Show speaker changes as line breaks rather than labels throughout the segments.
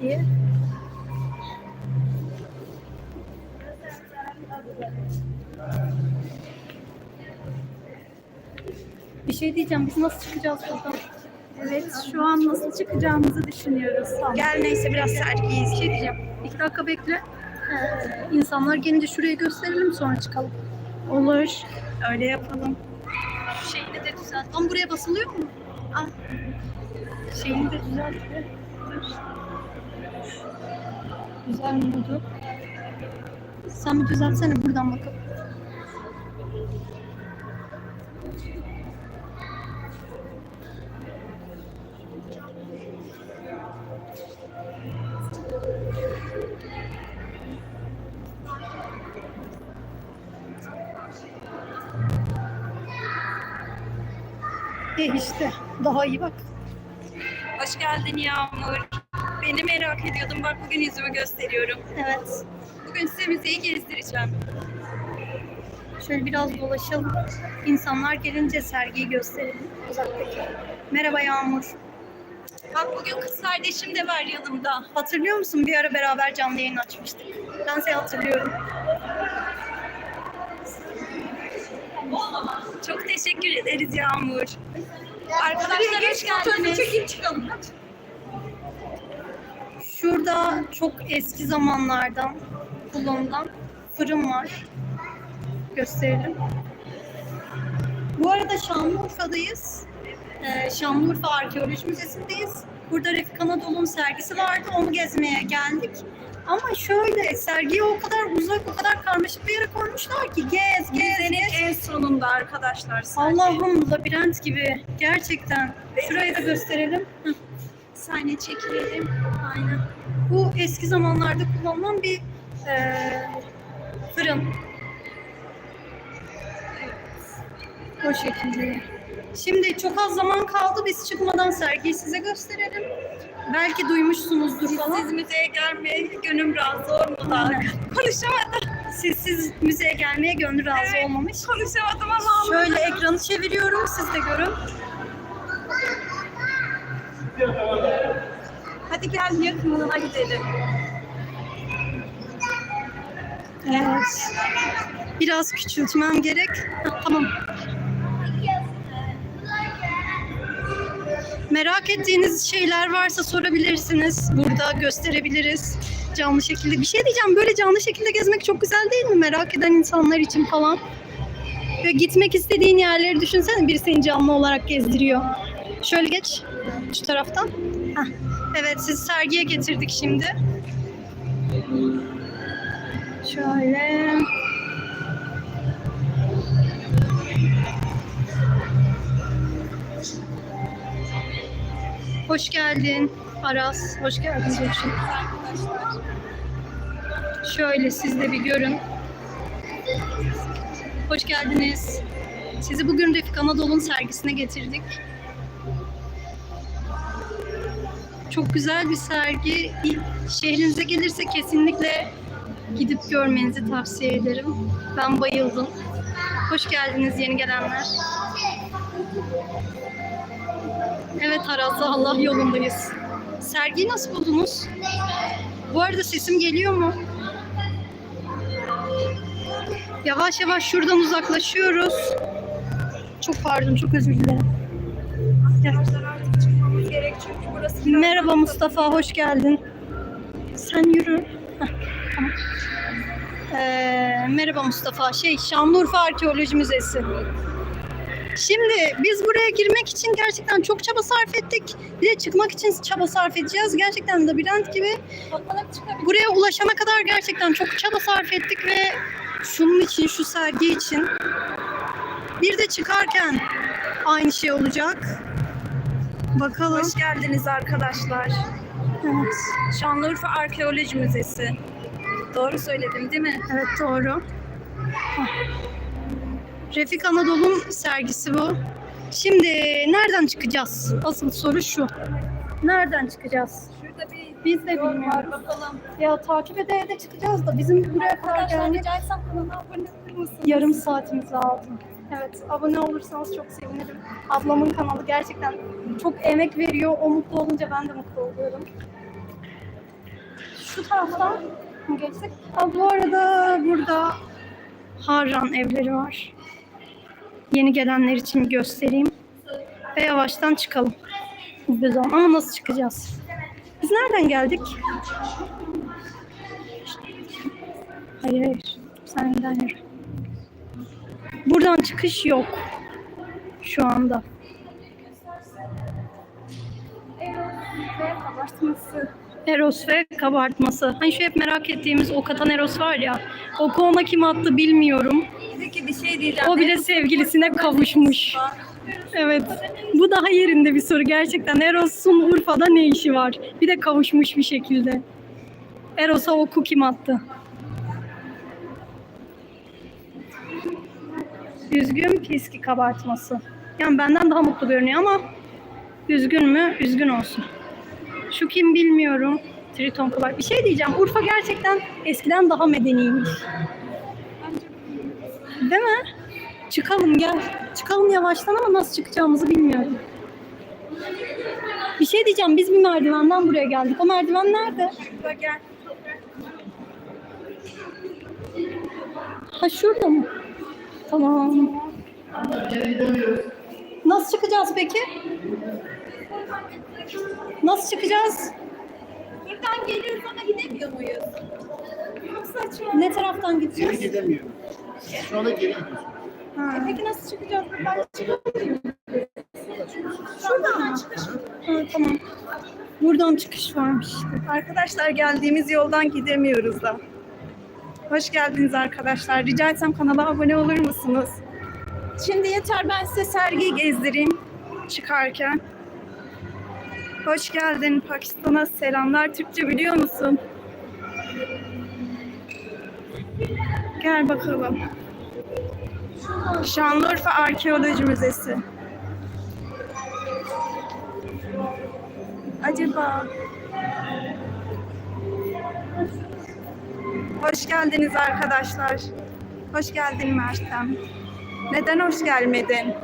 diye. Bir şey diyeceğim. Biz nasıl çıkacağız buradan?
Evet, şu an nasıl çıkacağımızı düşünüyoruz.
Gel neyse biraz sergiyi Bir şey diyeceğim. İki dakika bekle. Ee, insanlar gelince şurayı gösterelim sonra çıkalım.
Olur, öyle yapalım.
Şeyini de düzelt. Tam buraya basılıyor mu? Al. Şeyini de düzelt. Dur. Güzel mi oldu? Sen bir düzeltsene buradan bakalım. E işte daha iyi bak.
Hoş geldin Yağmur. Beni merak ediyordum. Bak bugün yüzümü gösteriyorum.
Evet.
Bugün size müzeyi gezdireceğim.
Şöyle biraz dolaşalım. İnsanlar gelince sergiyi gösterelim uzaktaki. Merhaba Yağmur.
Bak bugün kız kardeşim de var yanımda.
Hatırlıyor musun? Bir ara beraber canlı yayın açmıştık. Ben seni hatırlıyorum.
Çok teşekkür ederiz Yağmur. Arkadaşlar hoş geldiniz. Çekin çıkalım.
Şurada çok eski zamanlardan kullanılan fırın var. Gösterelim. Bu arada Şanlıurfa'dayız. Ee, Şanlıurfa Arkeoloji Müzesi'ndeyiz. Burada Refik Anadolu'nun sergisi vardı. Onu gezmeye geldik. Ama şöyle sergiyi o kadar uzak, o kadar karmaşık bir yere koymuşlar ki gez, gez, gez.
en sonunda arkadaşlar.
Allah'ım labirent gibi. Gerçekten. Şurayı da gösterelim. Hı.
Sahne çekilelim.
Aynen. Bu eski zamanlarda kullanılan bir eee, fırın. O şekilde. Şimdi çok az zaman kaldı. Biz çıkmadan sergiyi size gösterelim. Belki duymuşsunuzdur falan.
Siz müzeye gelmeye gönlüm razı olmadı.
Aynen.
Konuşamadım.
Sizsiz müzeye gelmeye gönlü razı
Evet.
olmamış.
Konuşamadım ama
Şöyle ekranı çeviriyorum. Siz de görün.
Hadi gel yakınına gidelim.
Evet. Biraz küçültmem gerek. Tamam. Merak ettiğiniz şeyler varsa sorabilirsiniz. Burada gösterebiliriz. Canlı şekilde. Bir şey diyeceğim. Böyle canlı şekilde gezmek çok güzel değil mi? Merak eden insanlar için falan. Ve gitmek istediğin yerleri düşünsene. Biri seni canlı olarak gezdiriyor. Şöyle geç. Şu taraftan. Hah. Evet sizi sergiye getirdik şimdi. Şöyle. Hoş geldin Aras. Hoş geldin Gülşin. Şöyle siz de bir görün. Hoş geldiniz. Sizi bugün Refik Anadolu'nun sergisine getirdik. Çok güzel bir sergi. Şehrinize gelirse kesinlikle gidip görmenizi tavsiye ederim. Ben bayıldım. Hoş geldiniz yeni gelenler. Evet Araz'la Allah yolundayız. Sergiyi nasıl buldunuz? Bu arada sesim geliyor mu? Yavaş yavaş şuradan uzaklaşıyoruz. Çok pardon, çok özür dilerim. Gel.
Gerek çünkü burası biraz
Merhaba Mustafa, hoş geldin. Sen yürü. Tamam. Ee, merhaba Mustafa. Şey, Şanlıurfa Arkeoloji Müzesi. Şimdi biz buraya girmek için gerçekten çok çaba sarf ettik. Bir de çıkmak için çaba sarf edeceğiz. Gerçekten labirent gibi. Buraya ulaşana kadar gerçekten çok çaba sarf ettik ve şunun için, şu sergi için. Bir de çıkarken aynı şey olacak. Bakalım.
Hoş geldiniz arkadaşlar.
Evet.
Şanlıurfa Arkeoloji Müzesi. Doğru söyledim değil mi?
Evet doğru. Hah. Refik Anadolu'nun sergisi bu. Şimdi nereden çıkacağız? Asıl soru şu. Nereden çıkacağız?
Şurada bir
Biz de
yol var
bilmiyoruz.
bakalım.
Ya takip ede ede çıkacağız da bizim buraya kadar
Arkadaşlar
gelmek
rica etsem kanala abone olur musunuz?
yarım saatimiz lazım. Evet, abone olursanız çok sevinirim. Ablamın kanalı gerçekten çok emek veriyor. O mutlu olunca ben de mutlu oluyorum. şu taraftan mı geçsek? Ha, bu arada burada Harran evleri var. Yeni gelenler için göstereyim. Ve yavaştan çıkalım. Biz zaman. Ama nasıl çıkacağız? Biz nereden geldik? Hayır hayır. Sen neden. Buradan çıkış yok. Şu anda. Eros ve kabartması. Hani şu hep merak ettiğimiz o katan Eros var ya. O kona kim attı bilmiyorum.
Peki bir şey diyeceğim.
O bile sevgilisine kavuşmuş. Evet. Bu daha yerinde bir soru gerçekten. Eros'un Urfa'da ne işi var? Bir de kavuşmuş bir şekilde. Eros'a oku kim attı? Üzgün piski kabartması. Yani benden daha mutlu görünüyor ama üzgün mü? Üzgün olsun. Şu kim bilmiyorum. Triton kabart. Bir şey diyeceğim. Urfa gerçekten eskiden daha medeniymiş. Değil mi? Çıkalım gel. Çıkalım yavaştan ama nasıl çıkacağımızı bilmiyorum. Bir şey diyeceğim. Biz bir merdivenden buraya geldik. O merdiven nerede?
Şurada gel.
Ha şurada mı? Tamam. Nasıl çıkacağız peki? Nasıl çıkacağız?
Buradan geliyoruz ama gidemiyor muyuz? Çok saçma.
Ne taraftan
Geri
gideceğiz?
gidemiyorum. Şu anda geri gidiyorsun.
Ha.
E Peki nasıl çıkacağız? Ben çıkamıyorum. Şuradan çıkış.
ha, tamam. Buradan çıkış varmış.
Arkadaşlar geldiğimiz yoldan gidemiyoruz da. Hoş geldiniz arkadaşlar. Rica etsem kanala abone olur musunuz? Şimdi yeter ben size sergiyi gezdireyim çıkarken. Hoş geldin Pakistan'a selamlar. Türkçe biliyor musun? Gel bakalım. Şanlıurfa Arkeoloji Müzesi. Acaba Hoş geldiniz arkadaşlar. Hoş geldin Mertem. Neden hoş gelmedin?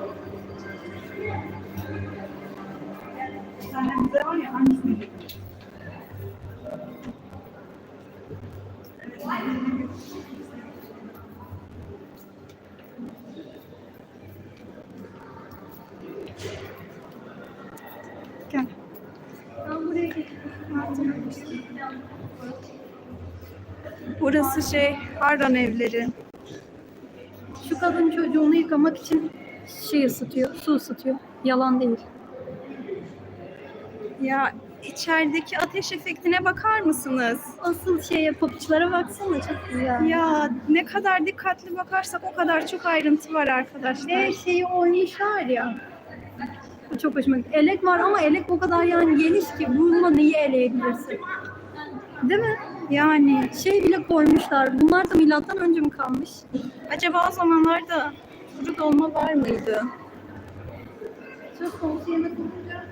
Burası şey Harran evleri.
Şu kadın çocuğunu yıkamak için şey ısıtıyor, su ısıtıyor. Yalan değil.
Ya içerideki ateş efektine bakar mısınız?
Asıl şeye papuçlara baksana çok güzel.
Ya ne kadar dikkatli bakarsak o kadar çok ayrıntı var arkadaşlar.
Ve şeyi oymuşlar ya. Bu çok hoşuma gitti. Elek var ama elek o kadar yani geniş ki bununla neyi eleyebilirsin? Değil mi?
Yani
Şey bile koymuşlar. Bunlar da milattan önce mi kalmış?
acaba o zamanlarda kuru dolma var mıydı?
Çok komşu yemek olunca.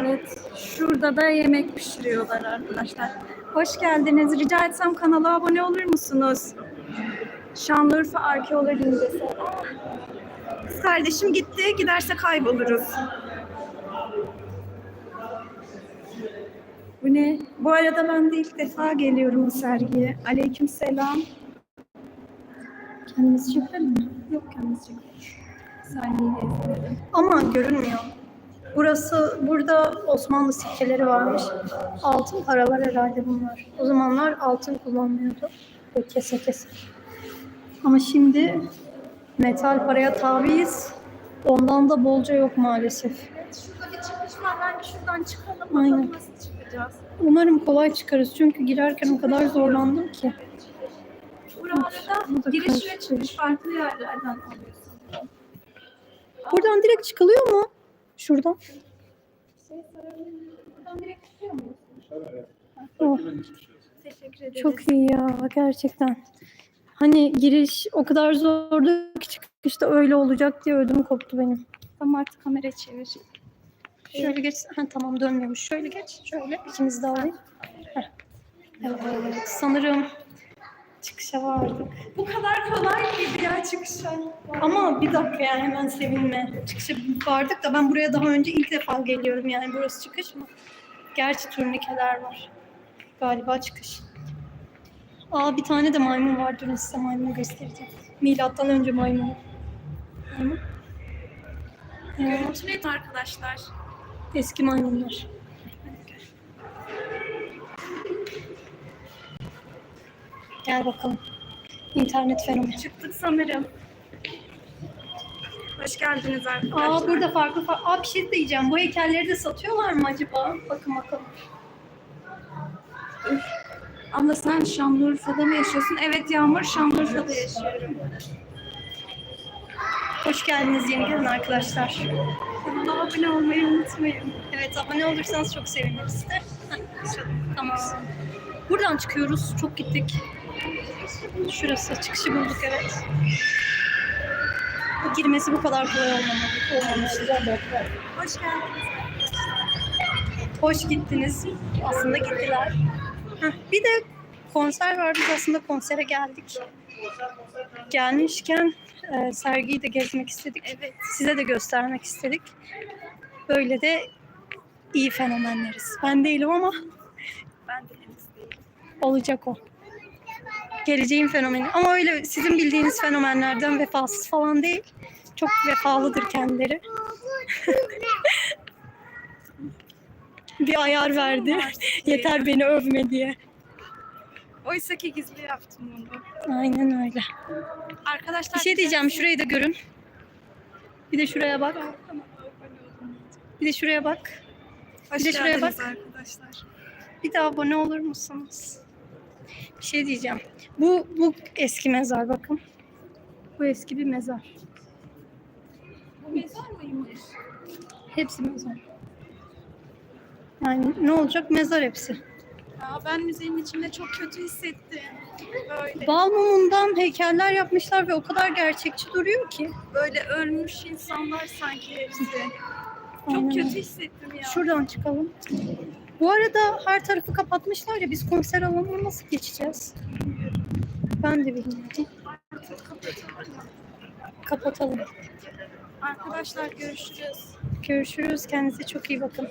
Evet, şurada da yemek pişiriyorlar arkadaşlar. Hoş geldiniz. Rica etsem kanala abone olur musunuz? Şanlıurfa Arkeoloji Müzesi. Kız kardeşim gitti, giderse kayboluruz. Bu ne? Bu arada ben de ilk defa geliyorum bu sergiye. Aleyküm selam.
Kendimizi çekelim mi?
Yok Sergiyi gezdirelim.
Ama görünmüyor. Burası, burada Osmanlı sikkeleri varmış. Altın paralar herhalde bunlar. O zamanlar altın kullanılıyordu. Böyle kese kese. Ama şimdi metal paraya tabiiz. Ondan da bolca yok maalesef.
Şurada bir çıkış var. Bence şuradan çıkalım.
Aynen.
Çıkacağız.
Umarım kolay çıkarız çünkü girerken o kadar zorlandım ki. Bu da
Buralarda giriş ve çıkış farklı yerlerden alıyorsun.
Buradan direkt çıkılıyor mu? Şuradan.
Buradan direkt çıkıyor muyuz?
Oh,
Teşekkür
çok iyi ya gerçekten. Hani giriş o kadar zordu ki çıkışta öyle olacak diye ödüm koptu benim.
Tamam artık kamera çevir.
Şöyle geç. Ha, tamam dönmüyormuş. Şöyle geç. Şöyle. İkinizi de alayım. Heh. Evet. Sanırım çıkışa vardık.
Bu kadar kolay mıydı ya çıkışa?
Ama bir dakika yani hemen sevinme. Çıkışa vardık da ben buraya daha önce ilk defa geliyorum yani burası çıkış mı? Gerçi turnikeler var. Galiba çıkış. Aa bir tane de maymun var. Durun size maymunu göstereceğim. Milattan önce maymun. Maymun. Ee,
Görüntü net arkadaşlar.
Eski maymunlar. Gel bakalım. İnternet fenomeni.
Çıktık sanırım. Hoş geldiniz arkadaşlar.
Aa burada farklı farklı. Aa bir şey diyeceğim. Bu heykelleri de satıyorlar mı acaba? Bakın bakalım.
Abla sen Şanlıurfa'da mı yaşıyorsun? Evet Yağmur Şanlıurfa'da yaşıyorum.
Hoş geldiniz yeni gelen arkadaşlar.
Kanala abone olmayı unutmayın.
Evet abone olursanız çok seviniriz de. Tamam. Buradan çıkıyoruz. Çok gittik. Şurası. Çıkışı bulduk evet. Bu girmesi bu kadar kolay olmamalı. Olmamıştı.
Hoş geldiniz.
Hoş gittiniz. Aslında gittiler. Heh, bir de konser var. Biz aslında konsere geldik. Gelmişken e, sergiyi de gezmek istedik.
Evet.
Size de göstermek istedik. Böyle de iyi fenomenleriz. Ben değilim ama
Ben de değilim.
olacak o. Geleceğin fenomeni. Ama öyle sizin bildiğiniz fenomenlerden vefasız falan değil. Çok vefalıdır kendileri. bir ayar verdi. Yeter beni övme diye.
Oysa ki gizli yaptım bunu.
Aynen öyle.
Arkadaşlar
Bir şey diyeceğim. Şurayı da görün. Bir de şuraya bak. Bir de şuraya bak.
Hoş
Bir de şuraya bak.
arkadaşlar.
Bir de abone olur musunuz? Bir şey diyeceğim. Bu bu eski mezar bakın. Bu eski bir mezar.
Bu mezar mıymış?
Hepsi mezar. Yani ne olacak? Mezar hepsi.
Ya ben müzenin içinde çok kötü hissettim. Böyle
Bal mumundan heykeller yapmışlar ve o kadar gerçekçi duruyor ki.
böyle ölmüş insanlar sanki hepsi. Çok
Aynen
kötü hissettim ya.
Şuradan çıkalım. Bu arada her tarafı kapatmışlar ya biz konser alanına nasıl geçeceğiz? Ben de bilmiyorum. Kapatalım.
Arkadaşlar görüşürüz.
Görüşürüz. Kendinize çok iyi bakın.